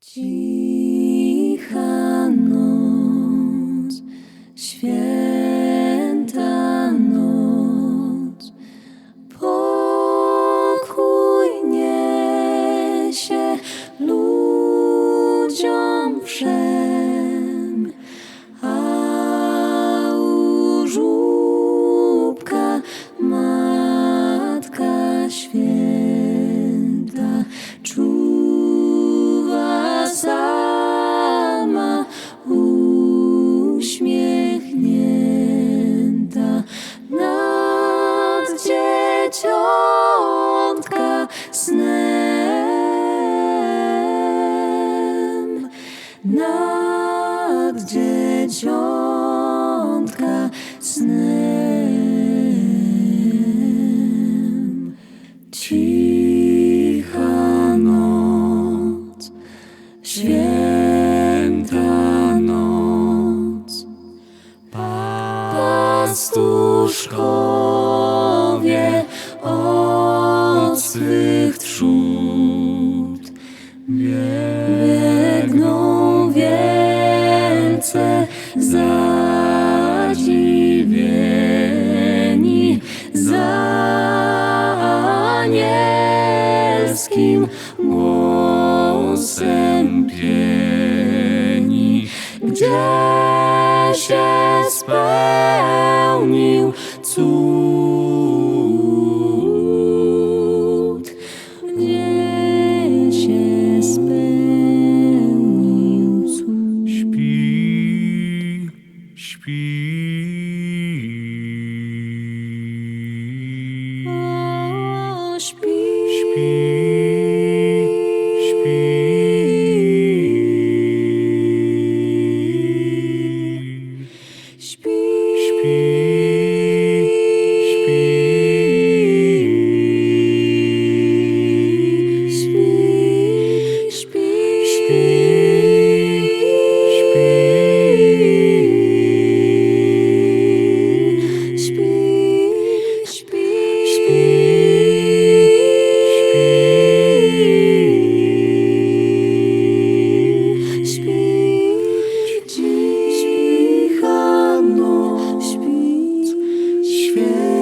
Cicha noc, święta nad dzieciątka snem. Cicha noc, święta noc, pastuszkowie za anielskim głosem pieni, gdzie się spełnił cud. Gdzie się spełnił cud. Śpi, śpi. Śpi, święta